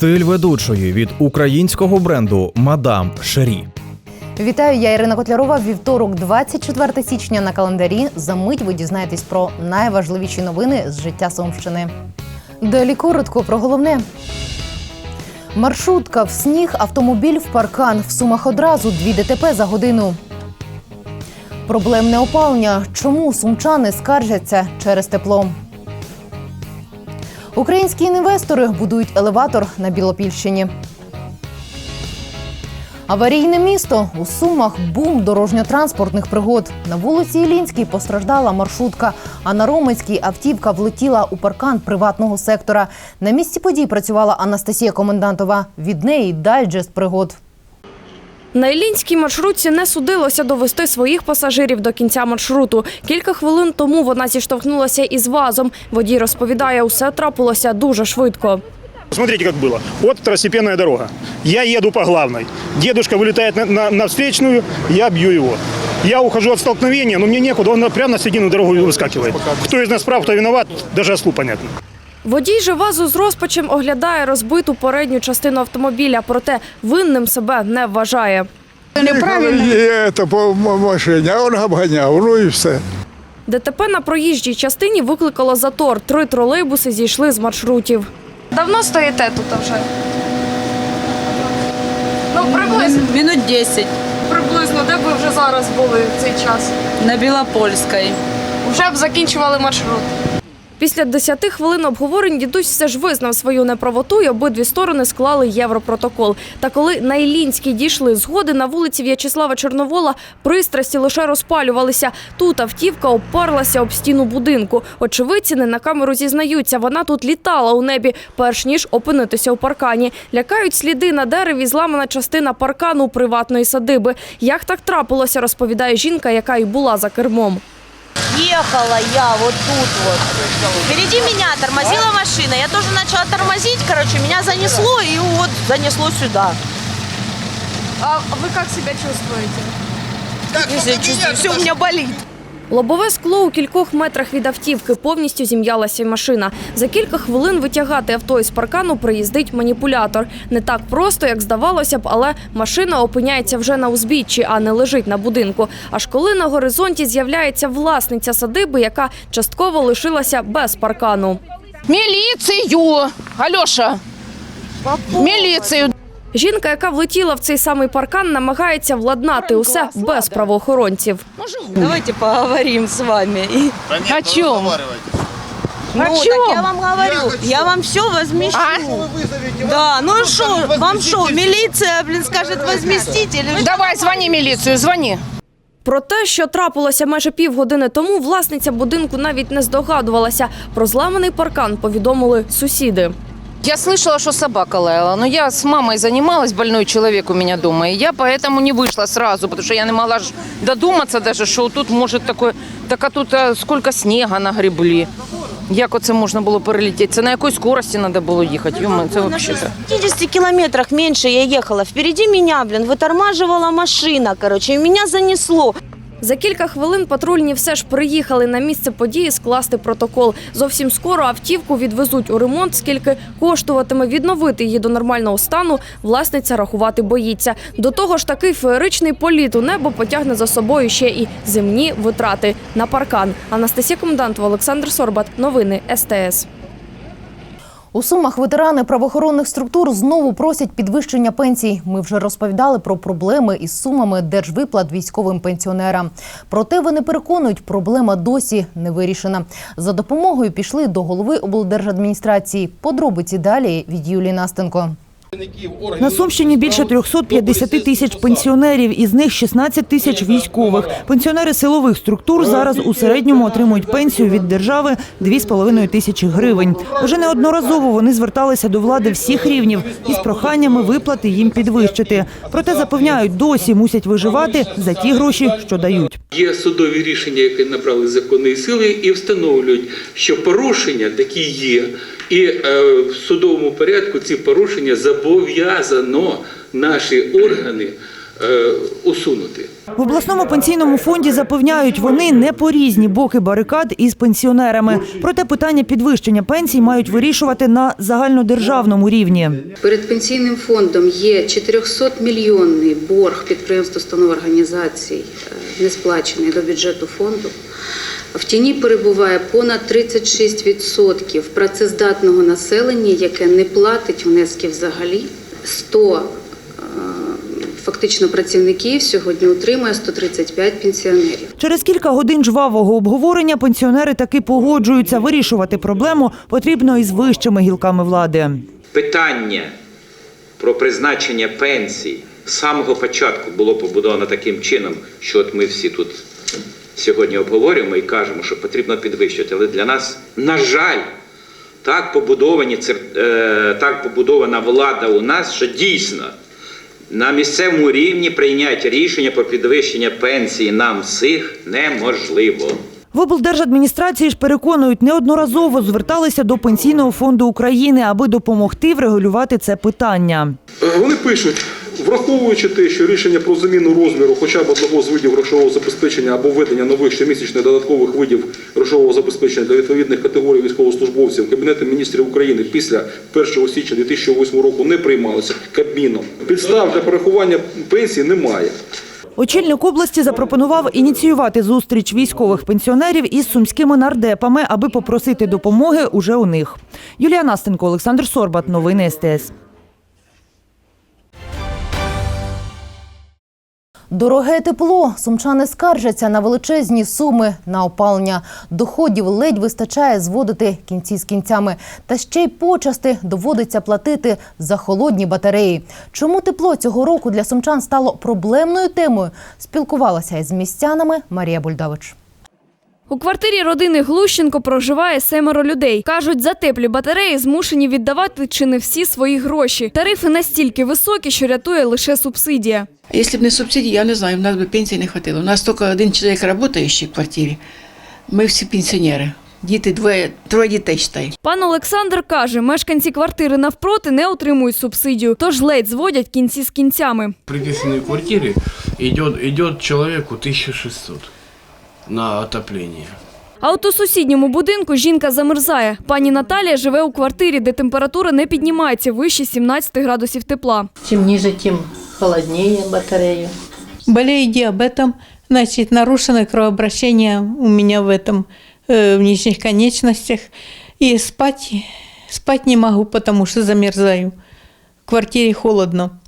Стиль ведучої від українського бренду Мадам Шері. Вітаю, я Ірина Котлярова. Вівторок, 24 січня на календарі. За мить ви дізнаєтесь про найважливіші новини з життя Сумщини. Далі коротко про головне. Маршрутка в сніг, автомобіль в паркан. В сумах одразу дві ДТП за годину. Проблемне опалення. Чому сумчани скаржаться через тепло? Українські інвестори будують елеватор на Білопільщині. Аварійне місто у Сумах бум дорожньо-транспортних пригод. На вулиці Ілінській постраждала маршрутка, а на Ромицькій автівка влетіла у паркан приватного сектора. На місці подій працювала Анастасія Комендантова. Від неї дайджест пригод. На Іллінській маршрутці не судилося довести своїх пасажирів до кінця маршруту. Кілька хвилин тому вона зіштовхнулася із вазом. Водій розповідає, усе трапилося дуже швидко. Смотрите, как было. Вот второстепенная дорога. Я еду по главной. Дедушка вылетает на, на, на встречную, я бью его. Я ухожу от столкновения, но мне некуда, он прямо на середину дороги выскакивает. Кто из нас прав, кто виноват, даже ослу понятно. Водій же вазу з розпачем оглядає розбиту передню частину автомобіля, проте винним себе не вважає. Неправильно. Это по машині, а він обганяв, ну і все. ДТП на проїжджій частині викликало затор. Три тролейбуси зійшли з маршрутів. Давно стоїте тут вже? Ну, приблизно, Минут 10 приблизно, де б ви вже зараз були в цей час? на Білопольській. Вже б закінчували маршрут. Після 10 хвилин обговорень дідусь все ж визнав свою неправоту і обидві сторони склали європротокол. Та коли на Іллінській дійшли згоди, на вулиці В'ячеслава Чорновола пристрасті лише розпалювалися. Тут автівка опарлася об стіну будинку. Очевидці не на камеру зізнаються, вона тут літала у небі, перш ніж опинитися у паркані. Лякають сліди на дереві, зламана частина паркану приватної садиби. Як так трапилося, розповідає жінка, яка й була за кермом. Ехала я вот тут вот. Впереди меня тормозила машина. Я тоже начала тормозить, короче, меня занесло и вот занесло сюда. А вы как себя чувствуете? Если чувствую, все у меня болит. Лобове скло у кількох метрах від автівки повністю зім'ялася й машина. За кілька хвилин витягати авто із паркану приїздить маніпулятор. Не так просто, як здавалося б, але машина опиняється вже на узбіччі, а не лежить на будинку. Аж коли на горизонті з'являється власниця садиби, яка частково лишилася без паркану. Міліцію! Альоша! Міліцію! Жінка, яка влетіла в цей самий паркан, намагається владнати усе без правоохоронців. Давайте поговорим с вами. И- О чому? Ну, О так я вам говорю, я вам все возмещу. Да, ну что, вам что, милиция, блин, скажет возместить или Давай, дзвони міліцію, дзвони. Про те, що трапилося майже півгодини тому, власниця будинку навіть не здогадувалася. Про зламаний паркан повідомили сусіди. Я слышала, что собака лаяла, но я с мамой занималась, больной человек у меня дома, и я поэтому не вышла сразу, потому что я не могла ж додуматься даже, что тут может такое, так а тут а, сколько снега нагребли. Як оце можна було перелетіти? Це на якій скорості треба було їхати? Йома, це на взагалі. 50 километрах меньше я ехала. Впереди меня, блин, вытормаживала машина, короче, и меня занесло. За кілька хвилин патрульні все ж приїхали на місце події скласти протокол. Зовсім скоро автівку відвезуть у ремонт, скільки коштуватиме відновити її до нормального стану. Власниця рахувати боїться. До того ж, такий феєричний політ у небо потягне за собою ще і земні витрати на паркан. Анастасія Комендантова, Олександр Сорбат. Новини СТС. У Сумах ветерани правоохоронних структур знову просять підвищення пенсій. Ми вже розповідали про проблеми із сумами держвиплат військовим пенсіонерам. Проте вони переконують, проблема досі не вирішена. За допомогою пішли до голови облдержадміністрації. Подробиці далі від Юлії Настенко. На Сумщині більше 350 тисяч пенсіонерів, із них 16 тисяч військових. Пенсіонери силових структур зараз у середньому отримують пенсію від держави 2,5 тисячі гривень. Уже неодноразово вони зверталися до влади всіх рівнів із проханнями виплати їм підвищити. Проте запевняють, досі мусять виживати за ті гроші, що дають. Є судові рішення, які набрали законної сили, і встановлюють, що порушення такі є, і е, в судовому порядку ці порушення зобов'язано наші органи е, усунути. В обласному пенсійному фонді запевняють, вони не по різні боки барикад із пенсіонерами. Проте питання підвищення пенсій мають вирішувати на загальнодержавному рівні. Перед пенсійним фондом є 400-мільйонний борг підприємств, установ організацій, е, не сплачений до бюджету фонду. В тіні перебуває понад 36% працездатного населення, яке не платить внески взагалі. 100 е, фактично працівників сьогодні утримує 135 пенсіонерів. Через кілька годин жвавого обговорення пенсіонери таки погоджуються вирішувати проблему потрібно із вищими гілками влади. питання про призначення пенсій з самого початку було побудовано таким чином, що от ми всі тут сьогодні обговорюємо і кажемо, що потрібно підвищувати. Але для нас, на жаль, так побудовані цер- е, так побудована влада у нас, що дійсно на місцевому рівні прийняти рішення про підвищення пенсії нам всіх неможливо. В облдержадміністрації ж переконують, неодноразово зверталися до Пенсійного фонду України, аби допомогти врегулювати це питання. Вони пишуть, враховуючи те, що рішення про заміну розміру хоча б одного з видів грошового забезпечення або введення нових щомісячних додаткових видів грошового забезпечення для відповідних категорій військовослужбовців Кабінетом міністрів України після 1 січня 2008 року не приймалося Кабміном. Підстав для порахування пенсії немає. Очільник області запропонував ініціювати зустріч військових пенсіонерів із сумськими нардепами, аби попросити допомоги уже у них. Юлія Настенко, Олександр Сорбат. Новини СТС. Дороге тепло. Сумчани скаржаться на величезні суми на опалення. Доходів ледь вистачає зводити кінці з кінцями. Та ще й почасти доводиться платити за холодні батареї. Чому тепло цього року для сумчан стало проблемною темою? Спілкувалася із містянами Марія Бульдавич. У квартирі родини Глущенко проживає семеро людей. Кажуть, за теплі батареї змушені віддавати чи не всі свої гроші. Тарифи настільки високі, що рятує лише субсидія. Якщо б не субсидії, я не знаю, в нас би пенсії не хватило. У нас тільки один чоловік працює ще в квартирі. Ми всі пенсіонери. Діти двоє, троє дітей читай. Пан Олександр каже, мешканці квартири навпроти не отримують субсидію, тож ледь зводять кінці з кінцями. Приписанной квартире идет, идет человеку 1600 на отопление. А от у сусідньому будинку жінка замерзає. Пані Наталія живе у квартирі, де температура не піднімається вище 17 градусів тепла. Чим ниже, тим холодніє батарея. Болею диабетом, значит, нарушено кровообращение у меня в этом, э, в нижних конечностях. И спать, спать не могу, потому что замерзаю. В квартире холодно.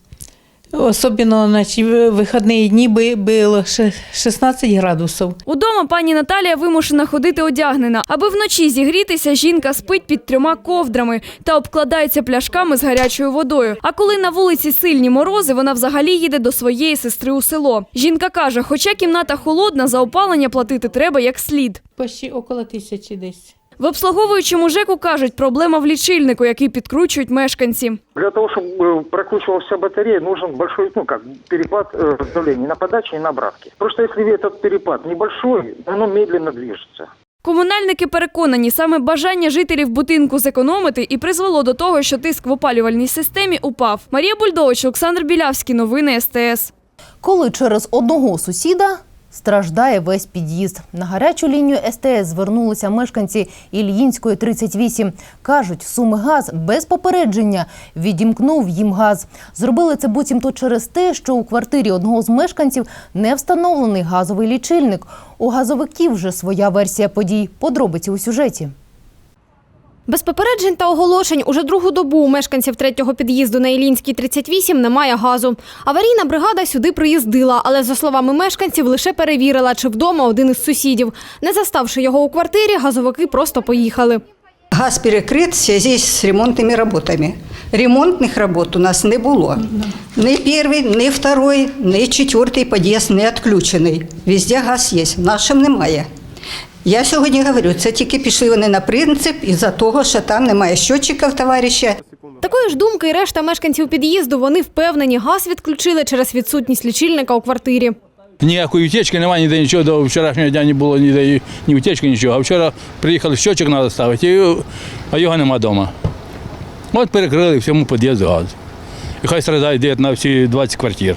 Особенно, значит, в выходные дни бы- было ше- 16 градусов. Удома пані Наталія вимушена ходити одягнена. Аби вночі зігрітися, жінка спить під трьома ковдрами та обкладається пляшками з гарячою водою. А коли на вулиці сильні морози, вона взагалі їде до своєї сестри у село. Жінка каже, хоча кімната холодна, за опалення платити треба як слід. Почти около тысячи десь. В обслуговуючому ЖЕКу кажуть, проблема в лічильнику, який підкручують мешканці. Для того, чтобы прокручивалась батарея, нужен большой, ну как, перепад э, давления на подаче и на обратке. Просто если этот перепад небольшой, оно медленно движется. Комунальники переконані, саме бажання жителів будинку зекономити і призвело до того, що тиск в опалювальній системі упав. Марія Бульдович, Олександр Білявський, новини СТС. Коли через одного сусіда страждає весь під'їзд. На гарячу лінію СТС звернулися мешканці Ільїнської 38. Кажуть, суми газ без попередження відімкнув їм газ. Зробили це буцімто через те, що у квартирі одного з мешканців не встановлений газовий лічильник. У газовиків вже своя версія подій. Подробиці у сюжеті. Без попереджень та оголошень уже другу добу у мешканців третього під'їзду на Ілінській 38 немає газу. Аварійна бригада сюди приїздила, але за словами мешканців лише перевірила, чи вдома один із сусідів. Не заставши його у квартирі, газовики просто поїхали. Газ перекрит в связи з ремонтними роботами. Ремонтних робот у нас не було. Ні перший, ні второй, ні четвертий під'їзд не відключений. Везде газ є, в нашому немає. Я сьогодні говорю, це тільки пішли вони на принцип із-за того, що там немає щотчиків товариша. Такої ж думки і решта мешканців під'їзду вони впевнені, газ відключили через відсутність лічильника у квартирі. Ніякої утечки немає, ніде нічого до вчорашнього дня не було ніде ні утечки, нічого. А вчора приїхали, щочок треба ставити, і, а його нема вдома. От перекрили всьому під'їзду газ. І хай страдає де на всі 20 квартир.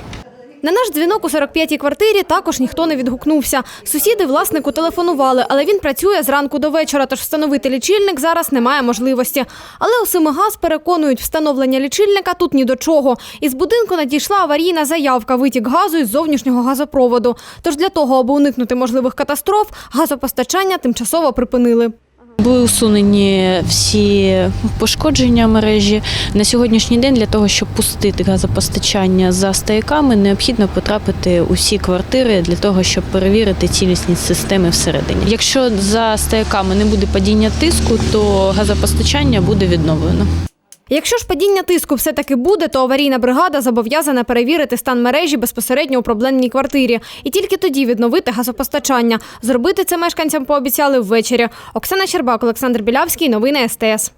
На наш дзвінок у 45-й квартирі також ніхто не відгукнувся. Сусіди власнику телефонували, але він працює зранку до вечора, тож встановити лічильник зараз немає можливості. Але у Семигаз переконують, встановлення лічильника тут ні до чого. Із будинку надійшла аварійна заявка витік газу із зовнішнього газопроводу. Тож для того, аби уникнути можливих катастроф, газопостачання тимчасово припинили. Були усунені всі пошкодження мережі. На сьогоднішній день для того, щоб пустити газопостачання за стояками, необхідно потрапити у всі квартири для того, щоб перевірити цілісність системи всередині. Якщо за стояками не буде падіння тиску, то газопостачання буде відновлено. Якщо ж падіння тиску все-таки буде, то аварійна бригада зобов'язана перевірити стан мережі безпосередньо у проблемній квартирі і тільки тоді відновити газопостачання. Зробити це мешканцям пообіцяли ввечері. Оксана Щербак, Олександр Білявський. Новини СТС.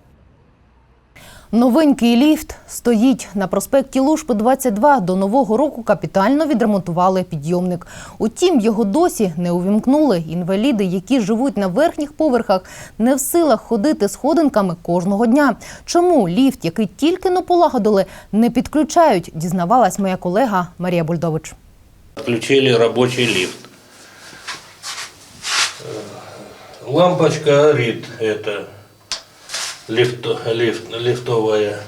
Новенький ліфт стоїть на проспекті Лушпи 22. До нового року капітально відремонтували підйомник. Утім, його досі не увімкнули. Інваліди, які живуть на верхніх поверхах, не в силах ходити сходинками кожного дня. Чому ліфт, який тільки но полагодили, не підключають? Дізнавалась моя колега Марія Бульдович. Включили рабочий лифт. Э, Лампочка горит, это лифт, лифт, лифтовая.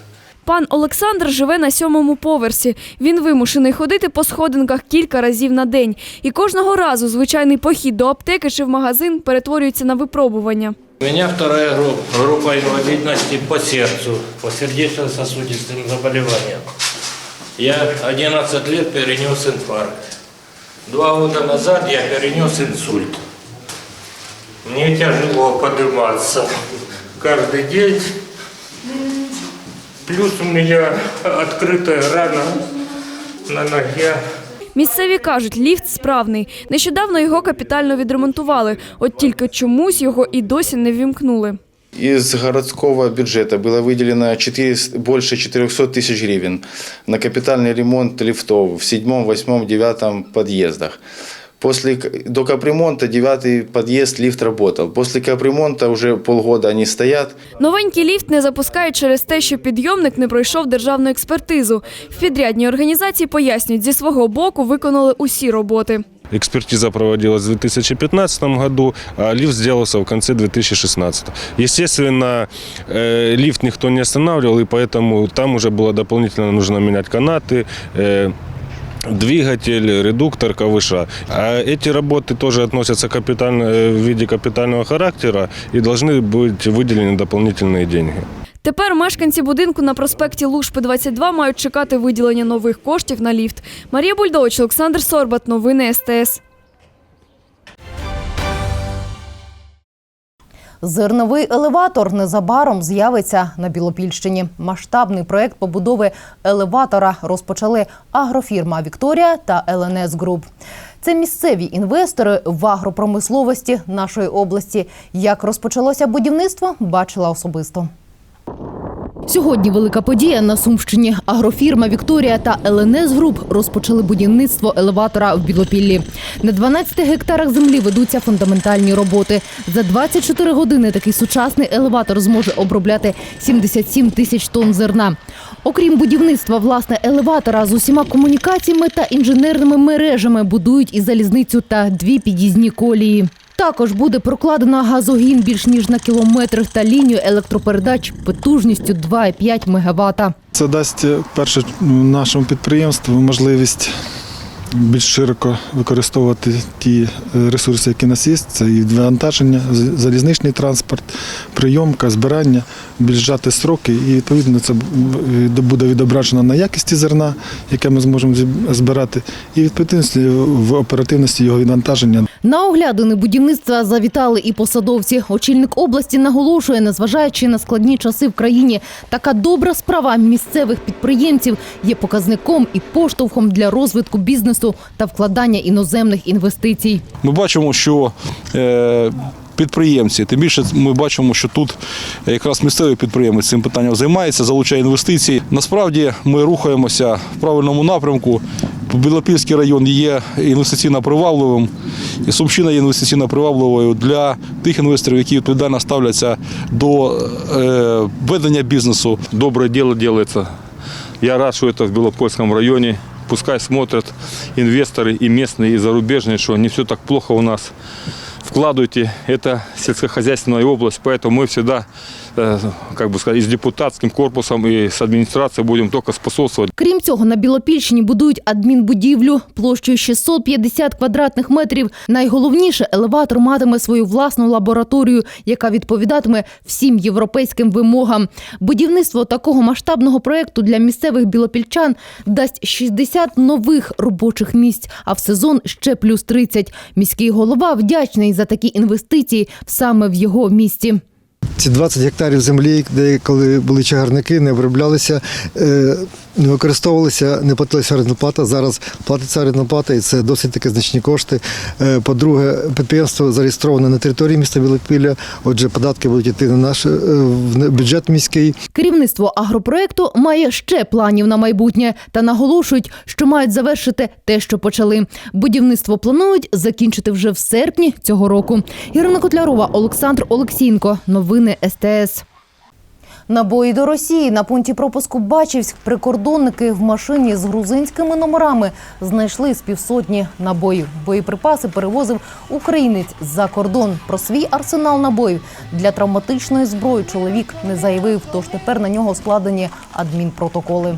Пан Олександр живе на сьомому поверсі. Він вимушений ходити по сходинках кілька разів на день. І кожного разу звичайний похід до аптеки чи в магазин перетворюється на випробування. У меня вторая группа, группа инвалидности по сердцу, по сердечно-сосудистым заболеваниям. Я 11 лет перенес инфаркт. Два года назад я перенес инсульт. Мне тяжело подниматься каждый день. Плюс у меня открытая рана на ноге. Місцеві кажуть, ліфт справний. Нещодавно його капітально відремонтували. От тільки чомусь його і досі не ввімкнули. Из городского бюджета было выделено 4, больше 400 тысяч гривен на капитальный ремонт лифтов в седьмом, восьмом, девятом подъездах. После к- до капремонта девятый подъезд лифт работал. После капремонта уже полгода они стоят. Новенький ліфт не запускають через те, що підйомник не пройшов державну експертизу. В підрядній організації пояснюють, зі свого боку виконали усі роботи. Экспертиза проводилась в 2015 году, а лифт сделался в конце 2016. Естественно, э, лифт никто не останавливал, и поэтому там уже было дополнительно нужно менять канаты, э, двигатель, редуктор, ковыша. А эти работы тоже относятся капитально, э, в виде капитального характера и должны быть выделены дополнительные деньги. Тепер мешканці будинку на проспекті Лушпи 22 мають чекати виділення нових коштів на ліфт. Марія Бульдович, Олександр Сорбат. Новини СТС. Зерновий елеватор незабаром з'явиться на Білопільщині. Масштабний проект побудови елеватора розпочали агрофірма Вікторія та ЛНС Груп. Це місцеві інвестори в агропромисловості нашої області. Як розпочалося будівництво, бачила особисто. Сьогодні велика подія на Сумщині. Агрофірма Вікторія та ЛНС Груп розпочали будівництво елеватора в Білопіллі. На 12 гектарах землі ведуться фундаментальні роботи. За 24 години такий сучасний елеватор зможе обробляти 77 тисяч тонн зерна. Окрім будівництва власне елеватора з усіма комунікаціями та інженерними мережами будують і залізницю та дві під'їзні колії. Також буде прокладено газогін більш ніж на кілометр та лінію електропередач потужністю 2,5 МВт. Це дасть е, перше нашому підприємству можливість більш широко використовувати ті е, ресурси, які нас є. Це і відвантаження, залізничний транспорт, прийомка, збирання, більш зжати сроки, і відповідно це буде відображено на якісті зерна, яке ми зможемо збирати, і відповідно в оперативності його відвантаження. На оглядини будівництва завітали і посадовці. Очільник області наголошує, незважаючи на складні часи в країні, така добра справа місцевих підприємців є показником і поштовхом для розвитку бізнесу та вкладання іноземних інвестицій. Ми бачимо, що е, підприємці, тим більше ми бачимо, що тут якраз місцевий підприємець цим питанням займається, залучає інвестиції. Насправді ми рухаємося в правильному напрямку. Білопільський район є інвестиційно привабливим, і Сумщина є інвестиційно привабливою для тих інвесторів, які відповідально ставляться до е, ведення бізнесу. Доброе дело делается. Я рад, что это в Белопольском районе пускай смотрят инвесторы и местные, и зарубежные, что не все так плохо у нас. Вкладывайте, это сельскохозяйственная область, поэтому мы всегда, э, как бы сказать, и с депутатским корпусом, и с администрацией будем только способствовать. Крім цього, на Білопільщині будують адмінбудівлю площею 650 квадратних метрів. Найголовніше, елеватор матиме свою власну лабораторію, яка відповідатиме всім європейським вимогам. Будівництво такого масштабного проєкту для місцевих білопільчан дасть 60 нових робочих місць, а в сезон ще плюс 30. Міський голова вдячний за такі інвестиції саме в його місті. Ці 20 гектарів землі, де коли були чагарники, не оброблялися, е, не використовувалися, не платилася орендна плата. Зараз платиться орендна плата, і це досить таки значні кошти. Е, По-друге, підприємство зареєстроване на території міста Білопілля, отже, податки будуть йти на наш е, в бюджет міський. Керівництво агропроекту має ще планів на майбутнє та наголошують, що мають завершити те, що почали. Будівництво планують закінчити вже в серпні цього року. Ірина Котлярова, Олександр Олексієнко. Новини СТС. Набої до Росії на пункті пропуску Бачівськ прикордонники в машині з грузинськими номерами знайшли з півсотні набоїв. Боєприпаси перевозив українець за кордон. Про свій арсенал набоїв для травматичної зброї чоловік не заявив, тож тепер на нього складені адмінпротоколи.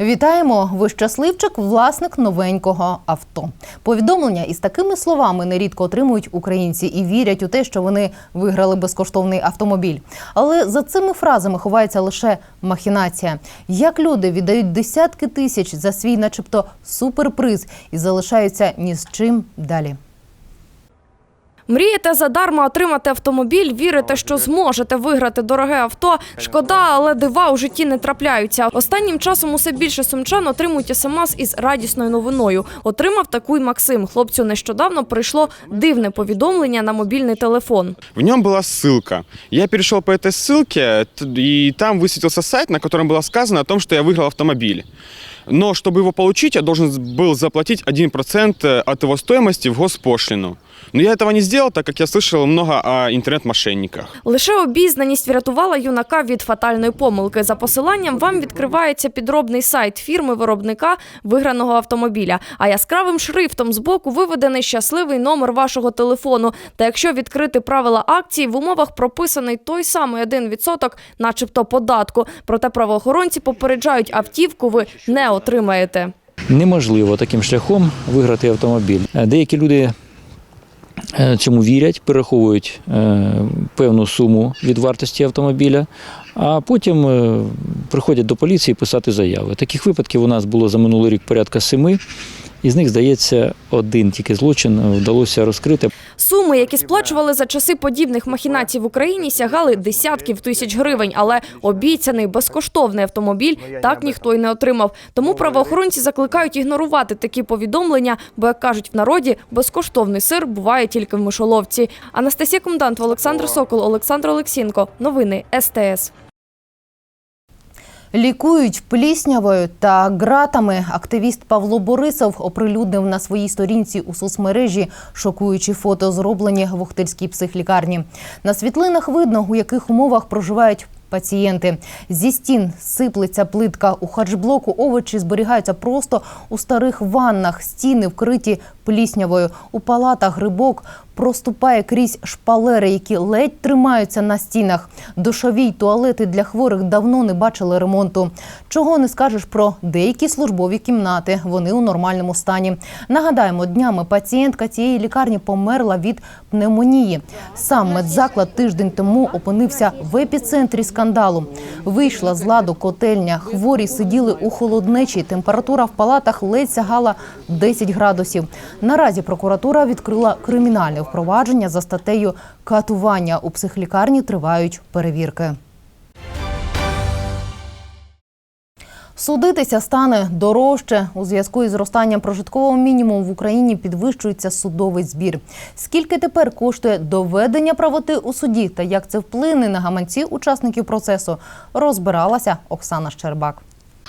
Вітаємо! Ви щасливчик, власник новенького авто. Повідомлення із такими словами нерідко отримують українці і вірять у те, що вони виграли безкоштовний автомобіль. Але за цими фразами ховається лише махінація. Як люди віддають десятки тисяч за свій, начебто, суперприз і залишаються ні з чим далі. Мрієте задарма отримати автомобіль, вірите, що зможете виграти дороге авто. Шкода, але дива у житті не трапляються. Останнім часом усе більше сумчан отримують смс із радісною новиною. Отримав таку й Максим. Хлопцю нещодавно прийшло дивне повідомлення на мобільний телефон. В нем была ссылка. Я перешел по этой ссылке, т- и там высветился сайт, на котором было сказано о том, что я выиграл автомобиль. Но чтобы его получить, я должен был заплатить 1% от его стоимости в госпошлину. Но я этого не сделал, так как я слышал много о интернет-мошенниках. Лише обізнаність врятувала юнака від фатальної помилки. За посиланням вам відкривається підробний сайт фірми виробника виграного автомобіля. А яскравим шрифтом збоку виведений щасливий номер вашого телефону. Та якщо відкрити правила акції, в умовах прописаний той самий 1%, начебто податку. Проте правоохоронці попереджають, автівку ви не отримаєте. неможливо таким шляхом виграти автомобіль. Е, Деякі люди цьому вірять, перераховують е, певну суму від вартості автомобіля, а потім е, приходять до поліції писати заяви. Таких випадків у нас було за минулий рік порядка семи. Із них, здається, один тільки злочин вдалося розкрити. Суми, які сплачували за часи подібних махінацій в Україні, сягали десятків тисяч гривень, але обіцяний безкоштовний автомобіль так ніхто й не отримав. Тому правоохоронці закликають ігнорувати такі повідомлення, бо, як кажуть в народі, безкоштовний сир буває тільки в мишоловці. Анастасія Комдант, Олександр Сокол, Олександр Олексінко. Новини СТС. Лікують пліснявою та ґратами. Активіст Павло Борисов оприлюднив на своїй сторінці у соцмережі шокуючі фото, зроблені в Охтирській психлікарні. На світлинах видно, у яких умовах проживають пацієнти. Зі стін сиплеться плитка. У хаджблоку овочі зберігаються просто у старих ваннах. Стіни вкриті пліснявою. У палатах грибок проступає крізь шпалери, які ледь тримаються на стінах. Душові й туалети для хворих давно не бачили ремонту. Чого не скажеш про деякі службові кімнати. Вони у нормальному стані. Нагадаємо, днями пацієнтка цієї лікарні померла від пневмонії. Сам медзаклад тиждень тому опинився в епіцентрі скандалу. Вийшла з ладу котельня. Хворі сиділи у холоднечі. Температура в палатах ледь сягала 10 градусів. Наразі прокуратура відкрила кримінальне впровадження за статтею катування. У психлікарні тривають перевірки. Судитися стане дорожче. У зв'язку із зростанням прожиткового мінімуму в Україні підвищується судовий збір. Скільки тепер коштує доведення правоти у суді та як це вплине на гаманці учасників процесу, розбиралася Оксана Щербак.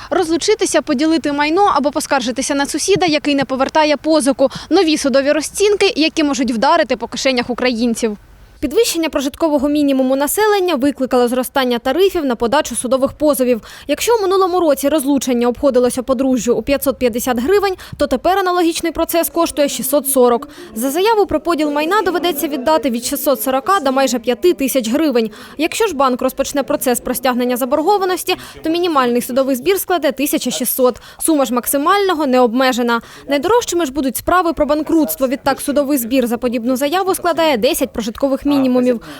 Розлучитися, поділити майно або поскаржитися на сусіда, який не повертає позику. Нові судові розцінки, які можуть вдарити по кишенях українців. Підвищення прожиткового мінімуму населення викликало зростання тарифів на подачу судових позовів. Якщо у минулому році розлучення обходилося подружжю у 550 гривень, то тепер аналогічний процес коштує 640. За заяву про поділ майна доведеться віддати від 640 до майже 5 тисяч гривень. Якщо ж банк розпочне процес про стягнення заборгованості, то мінімальний судовий збір складе 1600. Сума ж максимального не обмежена. Найдорожчими ж будуть справи про банкрутство. Відтак судовий збір за подібну заяву складає 10 прожиткових мінімумів,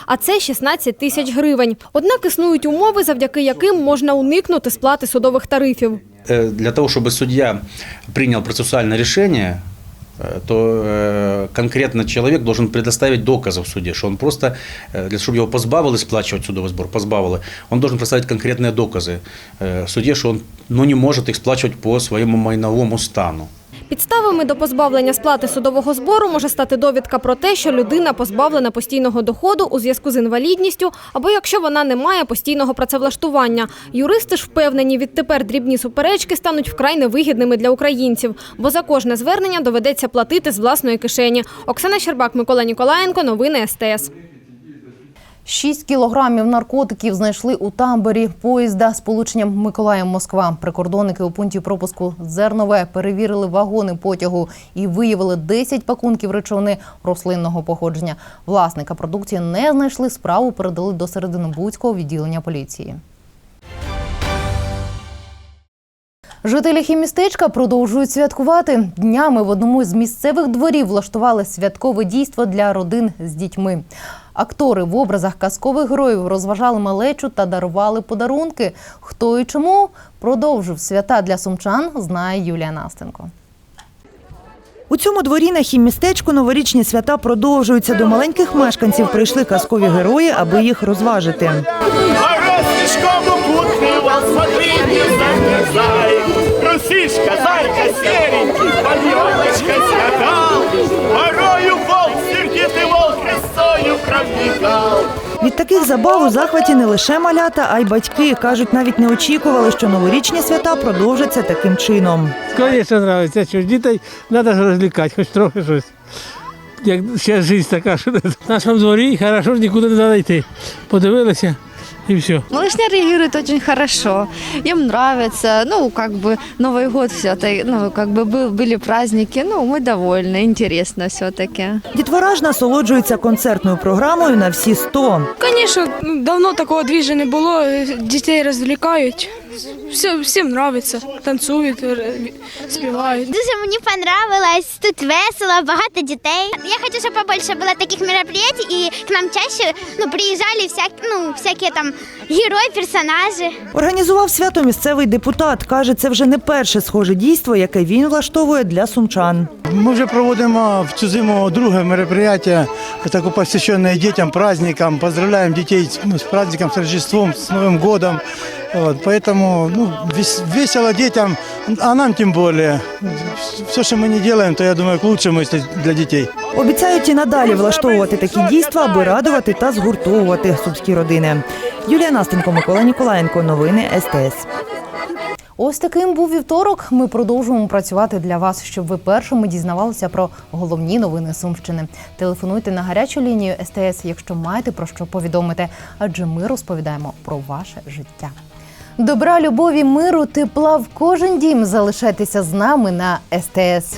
а це 16 тисяч гривень. Однак існують умови, завдяки яким можна уникнути сплати судових тарифів. Э, Для того, чтобы судья принял процессуальное решение, э, то э, конкретно человек должен предоставить доказы в суде, что он просто, э, для чтобы его позбавили сплачивать судовый сбор, позбавили, он должен представить конкретные доказы э, в суде, что он ну, не может их сплачивать по своему майновому стану. Підставами до позбавлення сплати судового збору може стати довідка про те, що людина позбавлена постійного доходу у зв'язку з інвалідністю, або якщо вона не має постійного працевлаштування. Юристи ж впевнені, відтепер дрібні суперечки стануть вкрай невигідними для українців, бо за кожне звернення доведеться платити з власної кишені. Оксана Щербак, Микола Ніколаєнко, новини СТС. 6 кілограмів наркотиків знайшли у тамбурі поїзда з полученням Миколаїв-Москва. Прикордонники у пункті пропуску Зернове перевірили вагони потягу і виявили 10 пакунків речовини рослинного походження. Власника продукції не знайшли. Справу передали до Серединобудського відділення поліції. Жителі хімістечка продовжують святкувати. Днями в одному з місцевих дворів влаштували святкове дійство для родин з дітьми. Актори в образах казкових героїв розважали малечу та дарували подарунки. Хто і чому продовжив свята для сумчан, знає Юлія Настенко. У цьому дворі на хіммістечку новорічні свята продовжуються. До маленьких мешканців прийшли казкові герої, аби їх розважити. Трусишка, зайка, серенький, под елочкой Від таких забав у захваті не лише малята, а й батьки. Кажуть, навіть не очікували, що новорічні свята продовжаться таким чином. Звісно, подобається, Що дітей треба розлікати, хоч трохи щось. Як ще життя така, що в нашому дворі хорошо ж нікуди не треба йти. Подивилися і все. Малышня реагирует очень хорошо. Им нравится. Ну, как бы Новый год все-таки, ну, как бы был- были праздники. Ну, мы довольны, интересно все-таки. Дітвора ж насолоджується концертною програмою на всі 100. Звісно, давно такого двіжа не було. Дітей розвлікають. Все, всім подобається. Танцюють, співають. Дуже мені понравилось, тут весело, багато дітей. Я хочу, щоб побольше було таких мероприятий і к нам чаще ну, приїжджали всяк, ну, всякі там герої, персонажі. Організував свято місцевий депутат. Каже, це вже не перше схоже дійство, яке він влаштовує для сумчан. Мы уже проводим в цю зиму друге мероприятие, такое посвященное детям, праздникам. Поздравляем детей с- ну, с праздником, с Рождеством, с Новым годом. Вот, поэтому ну, вес- весело детям, а нам тем более. Все, что мы не делаем, то я думаю, к лучшему если для детей. Обіцяють і надалі влаштовувати такі дійства, аби радувати та згуртовувати сумські родини. Юлія Настенко, Микола Ніколаєнко. Новини СТС. Ось таким був вівторок. Ми продовжуємо працювати для вас, щоб ви першими дізнавалися про головні новини Сумщини. Телефонуйте на гарячу лінію СТС, якщо маєте про що повідомити, адже ми розповідаємо про ваше життя. Добра, любові, миру, тепла в кожен дім. Залишайтеся з нами на СТС.